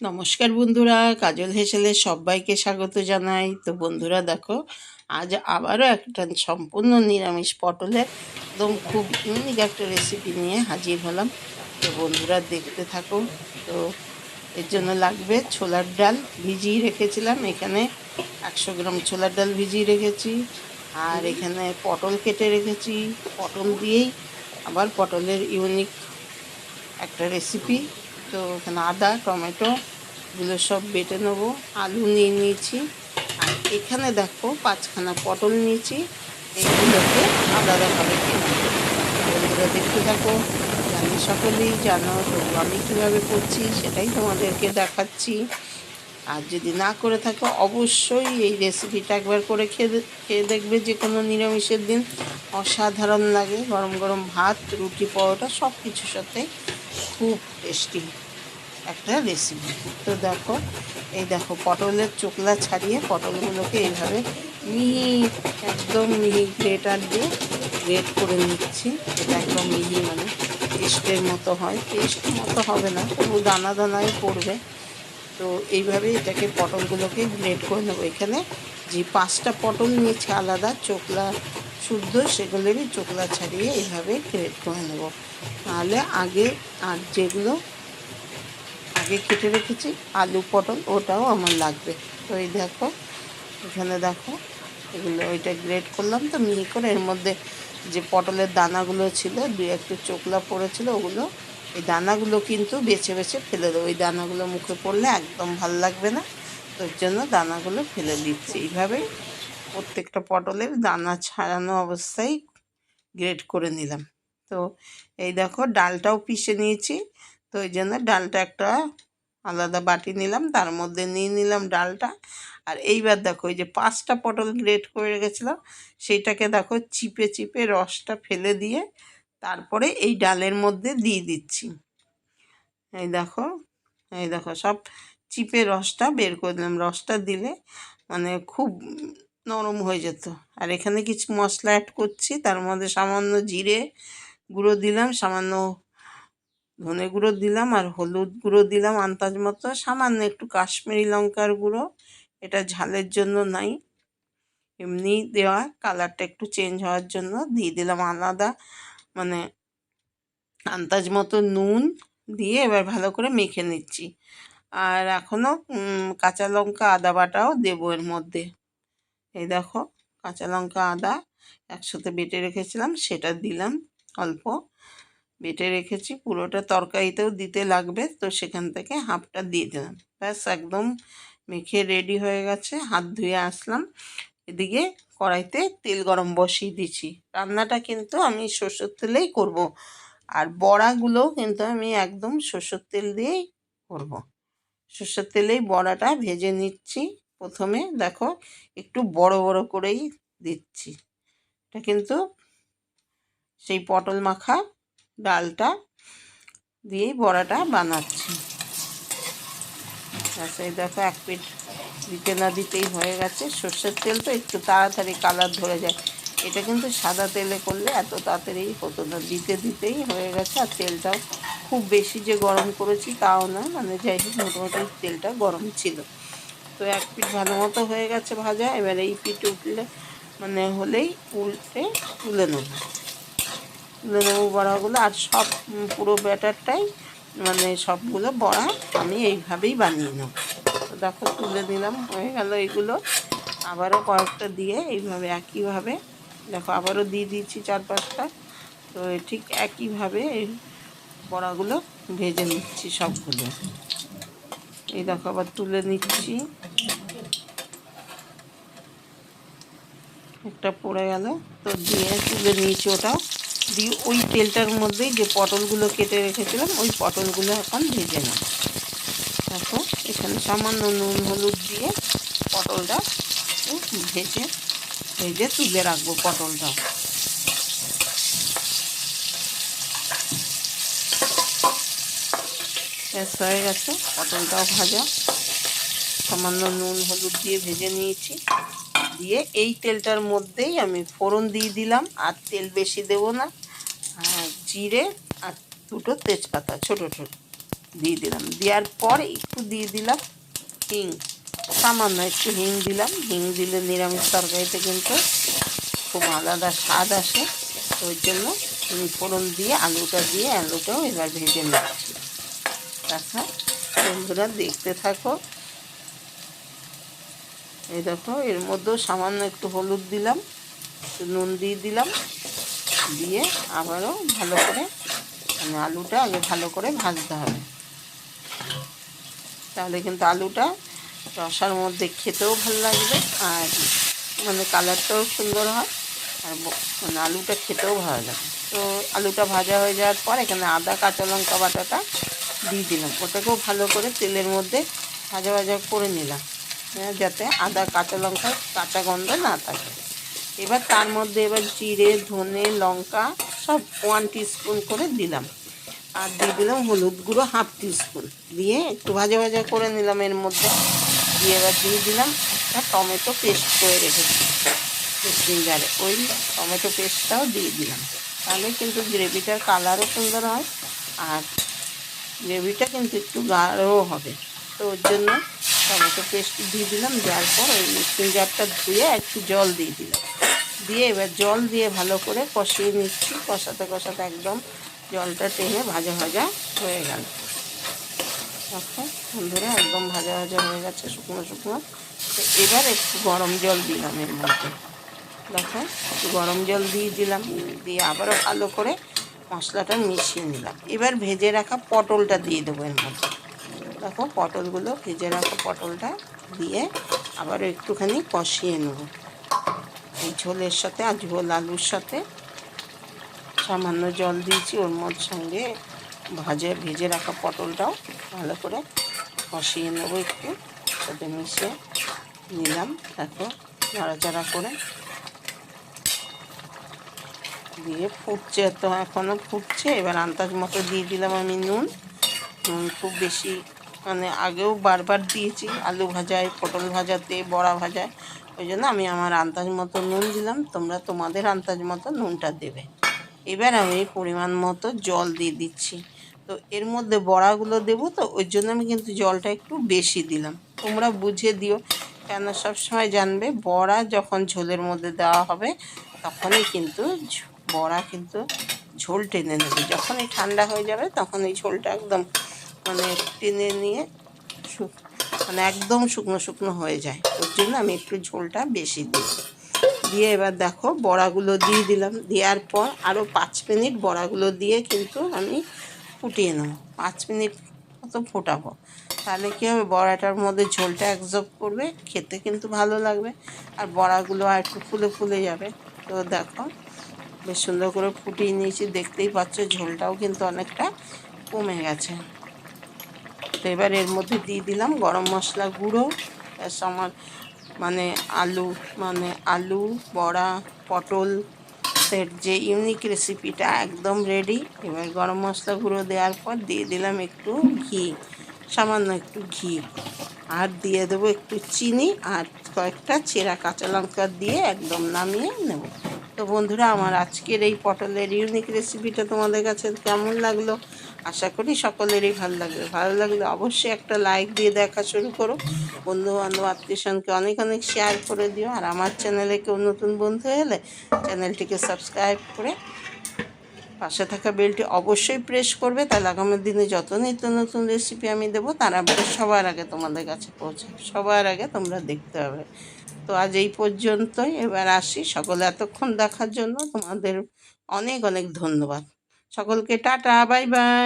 নমস্কার বন্ধুরা, কাজল হেসেলে সবাইকে স্বাগত জানাই। তো বন্ধুরা দেখো, আজ আবারও একটা সম্পূর্ণ নিরামিষ পটলের একদম খুব ইউনিক একটা রেসিপি নিয়ে হাজির হলাম। তো বন্ধুরা দেখতে থাকো, তো এর জন্য লাগবে ছোলার ডাল ভিজিয়ে রেখেছিলাম। এখানে একশো গ্রাম ছোলার ডাল ভিজিয়ে রেখেছি আর এখানে পটল কেটে রেখেছি। পটল দিয়েই আবার পটলের ইউনিক একটা রেসিপি তো এখানে আদা, টমেটো, এগুলো সব বেটে নেব। আলু নিয়ে নিয়েছি। আর এখানে দেখো পাঁচখানা পটল নিয়েছি। এইগুলোকে কেটে নেব। বন্ধুরা দেখতে থাকো, জানি সকলেই জানো তো আমি কীভাবে করছি, সেটাই তোমাদেরকে দেখাচ্ছি। আর যদি না করে থাকো, অবশ্যই এই রেসিপিটা একবার করে খেয়ে খেয়ে দেখবে যে কোনো নিরামিষের দিন। অসাধারণ লাগে। গরম গরম ভাত, রুটি, পরোটা সব কিছুর সাথে খুব টেস্টি একটা রেসিপি তো দেখো, এই দেখো, পটলের চোকলা ছাড়িয়ে পটলগুলোকে এইভাবে মিহি, একদম মিহি গ্রেটার দিয়ে গ্রেট করে নিচ্ছি। এটা একদম মিহি মানে পেস্টের মতো হয়। পেস্ট মতো হবে না, তবু দানা দানায় পড়বে। তো এইভাবে এটাকে পটলগুলোকে গ্রেট করে নেব। এখানে যে পাঁচটা পটল নিয়েছি আলাদা, চোকলা শুদ্ধ, সেগুলোরই চোকলা ছাড়িয়ে এইভাবে গ্রেট করে নেব। তাহলে আগে আর যেগুলো আগে কেটে রেখেছি, আলু, পটল, ওটাও আমার লাগবে। তো এই দেখো, এখানে দেখো, এগুলো ওইটা গ্রেট করলাম তো মিহি করে এর মধ্যে যে পটলের দানাগুলো ছিল, দুই একটু চোকলা পড়েছিল, ওগুলো, এই দানাগুলো কিন্তু বেছে বেছে ফেলে দেবো। ওই দানাগুলো মুখে পড়লে একদম ভালো লাগবে না তোর জন্য দানাগুলো ফেলে দিচ্ছি। এইভাবে প্রত্যেকটা পটলের দানা ছাড়ানো অবস্থায় গ্রেট করে নিলাম। তো এই দেখো, ডালটাও পিষে নিয়েছি তো ওই জন্য ডালটা একটা আলাদা বাটি নিলাম, তার মধ্যে নিয়ে নিলাম ডালটা। আর এইবার দেখো, ওই যে পাঁচটা পটল গ্রেট করে রেখেছিলাম সেইটাকে দেখো চিপে চিপে রসটা ফেলে দিয়ে তারপরে এই ডালের মধ্যে দিয়ে দিচ্ছি। এই দেখো এই দেখো, সব চিপে রসটা বের করে দিলাম। রসটা দিলে মানে খুব নরম হয়ে যেত। আর এখানে কিছু মশলা অ্যাড করছি, তার মধ্যে সামান্য জিরে গুঁড়ো দিলাম, সামান্য ধনে গুঁড়ো দিলাম আর হলুদ গুঁড়ো দিলাম আন্দাজ মতো। সামান্য একটু কাশ্মীরি লঙ্কার গুঁড়ো, এটা ঝালের জন্য নাই। এমনি দেওয়া কালারটা একটু চেঞ্জ হওয়ার জন্য দিয়ে দিলাম আলাদা মানে আন্দাজ মতো নুন দিয়ে এবার ভালো করে মেখে নিচ্ছি। আর এখনও কাঁচা লঙ্কা আদা বাটাও দেবো এর মধ্যে। এই দেখো, কাঁচা লঙ্কা আদা একসাথে বেটে রেখেছিলাম, সেটা দিলাম অল্প। বেটে রেখেছি, পুরোটা তরকারিতেও দিতে লাগবে, তো সেখান থেকে হাফটা দিয়ে দিলাম। ব্যাস, একদম মেখে রেডি হয়ে গেছে, হাত ধুয়ে আসলাম। এদিকে কড়াইতে তেল গরম বসিয়ে দিচ্ছি রান্নাটা কিন্তু আমি সর্ষের তেলেই করব, আর বড়াগুলোও কিন্তু আমি একদম সর্ষের তেল দিয়েই করব। সর্ষের তেলেই বড়াটা ভেজে নিচ্ছি। প্রথমে দেখো, একটু বড় বড় করেই দিচ্ছি। এটা কিন্তু সেই পটল মাখা ডালটা দিয়েই বড়াটা বানাচ্ছি। আচ্ছা এই দেখো, এক পিঠ দিতে না দিতেই হয়ে গেছে। সর্ষের তেল তো একটু তাড়াতাড়ি কালার ধরে যায়। এটা কিন্তু সাদা তেলে করলে এত তাড়াতাড়ি হতো না, দিতে দিতেই হয়ে গেছে। আর তেলটাও খুব বেশি যে গরম করেছি তাও না মানে যাই হোক, মোটামুটি তেলটা গরম ছিল। তো এক পিঠ ভালো মতো হয়ে গেছে ভাজা। এবার এই পিঠ উঠলে মানে হলেই উল্টে তুলে নেব। তুলে নেব বড়াগুলো আর সব পুরো ব্যাটারটাই মানে সবগুলো বড়া আমি এইভাবেই বানিয়ে নেব। তো দেখো তুলে দিলাম হয়ে গেল এইগুলো আবারও কয়েকটা দিয়ে এইভাবে, একইভাবে। দেখো আবারও দিয়ে দিয়েছি চার পাঁচটা। তো ঠিক একইভাবে এই বড়াগুলো ভেজে নিচ্ছি সবগুলো। এই দেখো আবার তুলে নিচ্ছি। একটা পড়ে গেল, তো দিয়ে তুলে নিয়েছি ওটাও। দিয়ে ওই তেলটার মধ্যেই যে পটলগুলো কেটে রেখেছিলাম, ওই পটলগুলো এখন ভেজে নেব। দেখো, এখানে সামান্য নুন, হলুদ দিয়ে পটলটা ভেজে ভেজে তুলে রাখব পটলটা। ব্যাস, হয়ে গেছে। পটলটাও ভাজা। সামান্য নুন, হলুদ দিয়ে ভেজে নিয়েছি। দিয়ে এই তেলটার মধ্যেই আমি ফোড়ন দিয়ে দিলাম। আর তেল বেশি দেবো না। আর জিরে আর দুটো তেজপাতা, ছোট ছোট দিয়ে দিলাম। দেওয়ার পর একটু দিয়ে দিলাম হিং। সামান্য একটু হিং দিলাম। হিং দিলে নিরামিষ তরকারিতে কিন্তু খুব আলাদা স্বাদ আসে। ওই জন্য ফোড়ন দিয়ে আলুটা দিয়ে আলুটাও এবার ভেজে নিচ্ছি। তাছাড়া বন্ধুরা দেখতে থাকো। এই দেখো, এর মধ্যেও সামান্য একটু হলুদ দিলাম নুন দিয়ে দিলাম, দিয়ে আবারও ভালো করে মানে আলুটা আগে ভালো করে ভাজতে হবে। তাহলে কিন্তু আলুটা রসার মধ্যে খেতেও ভালো লাগবে, আর মানে কালারটাও সুন্দর হয়, আর মানে আলুটা খেতেও ভালো লাগে। তো আলুটা ভাজা হয়ে যাওয়ার পর এখানে আদা, কাঁচা লঙ্কা বাটাটা দিয়ে দিলাম। ওটাকেও ভালো করে তেলের মধ্যে ভাজা ভাজা করে নিলাম। যাতে আদা, কাঁচা লঙ্কা, কাঁচা গন্ধ না থাকে। এবার তার মধ্যে এবার জিরে, ধনে, লঙ্কা সব ওয়ান স্পুন করে দিলাম। আর দিয়ে দিলাম হলুদ গুঁড়ো হাফ স্পুন দিয়ে একটু ভাজা ভাজা করে নিলাম এর মধ্যে। দিয়ে এবার দিয়ে দিলাম একটা টমেটো পেস্ট করে রেখেছি জারে ওই টমেটো পেস্টটাও দিয়ে দিলাম। তাহলে কিন্তু গ্রেভিটার কালারও সুন্দর হয় আর গ্রেভিটা কিন্তু একটু গাঢ়ও হবে। তো ওর জন্য টমেটো পেস্ট দিয়ে দিলাম, দেওয়ার পর ওই মিক্সিং জারটা ধুয়ে একটু জল দিয়ে দিলাম। দিয়ে এবার জল দিয়ে ভালো করে কষিয়ে নিচ্ছি, কষাতে কষাতে একদম জলটা টেনে ভাজা ভাজা হয়ে গেল। দেখো বন্ধুরা, একদম ভাজা ভাজা হয়ে গেছে, শুকনো শুকনো। তো এবার একটু গরম জল দিলাম এর মধ্যে। দেখো, একটু গরম জল দিয়ে দিলাম, দিয়ে আবারও ভালো করে মশলাটা মিশিয়ে নিলাম। এবার ভেজে রাখা পটলটা দিয়ে দেবো এর মধ্যে। দেখো পটলগুলো ভেজে রাখা পটলটা দিয়ে আবারও একটুখানি কষিয়ে নেব। এই ঝোলের সাথে আর ঝোল আলুর সাথে সামান্য জল দিয়েছি, ওর মধ্যে সঙ্গে ভাজে, ভেজে রাখা পটলটাও ভালো করে কষিয়ে নেব একটু। সাথে মিশিয়ে নিলাম, দেখো নাড়াচাড়া করে। দিয়ে ফুটছে, তো এখনও ফুটছে। এবার আন্দাজ মতো দিয়ে দিলাম আমি নুন। নুন খুব বেশি মানে আগেও বারবার দিয়েছি, আলু ভাজায় পটল ভাজাতে, বড়া ভাজায় ওই জন্য আমি আমার আন্দাজ মতো নুন দিলাম, তোমরা তোমাদের আন্দাজ মতো নুনটা দেবে। এবার আমি পরিমাণ মতো জল দিয়ে দিচ্ছি। তো এর মধ্যে বড়াগুলো দেবো তো, ওই জন্য আমি কিন্তু জলটা একটু বেশি দিলাম। তোমরা বুঝে দিও কেন সবসময় জানবে, বড়া যখন ঝোলের মধ্যে দেওয়া হবে, তখনই কিন্তু বড়া কিন্তু ঝোল টেনে নেবে। যখনই ঠান্ডা হয়ে যাবে তখন এই ঝোলটা একদম মানে টেনে নিয়ে মানে একদম শুকনো শুকনো হয়ে যায়। ওর জন্য আমি একটু ঝোলটা বেশি দিই। দিয়ে এবার দেখো বড়াগুলো দিয়ে দিলাম। দেওয়ার পর আরও পাঁচ মিনিট বড়াগুলো দিয়ে কিন্তু আমি ফুটিয়ে নেব। পাঁচ মিনিট মতো ফোটাবো। তাহলে কী হবে? বড়াটার মধ্যে ঝোলটা অ্যাবজর্ব করবে, খেতে কিন্তু ভালো লাগবে। আর বড়াগুলো আর একটু ফুলে ফুলে যাবে। তো দেখো বেশ সুন্দর করে ফুটিয়ে নিয়েছি। দেখতেই পাচ্ছ ঝোলটাও কিন্তু অনেকটা কমে গেছে। তো এবার এর মধ্যে দিয়ে দিলাম গরম মশলা গুঁড়ো। ব্যাস আমার মানে আলু মানে আলু, বড়া, পটল এর যে ইউনিক রেসিপিটা একদম রেডি এবার গরম মশলা গুঁড়ো দেওয়ার পর দিয়ে দিলাম একটু ঘি, সামান্য একটু ঘি। আর দিয়ে দেবো একটু চিনি আর কয়েকটা চেরা কাঁচা লঙ্কা দিয়ে একদম নামিয়ে নেব। তো বন্ধুরা, আমার আজকের এই পটলের ইউনিক রেসিপিটা তোমাদের কাছে কেমন লাগল? আশা করি সকলেরই ভালো লাগবে। ভালো লাগলে অবশ্যই একটা লাইক দিয়ে দেখা শুরু করো। বন্ধু বান্ধব আত্মীয়স্বজনকে অনেক অনেক শেয়ার করে দিও। আর আমার চ্যানেলে কেউ নতুন বন্ধু এলে চ্যানেলটিকে সাবস্ক্রাইব করে পাশে থাকা বেলটি অবশ্যই প্রেস করবে। তাহলে আগামী দিনে যত নিত্য নতুন রেসিপি আমি দেবো, তার সবার আগে তোমাদের কাছে পৌঁছাবে। সবার আগে তোমরা দেখতে হবে। তো আজ এই পর্যন্তই। এবার আসি সকলে এতক্ষণ দেখার জন্য। তোমাদের অনেক অনেক ধন্যবাদ। সকলকে টাটা বাই বাই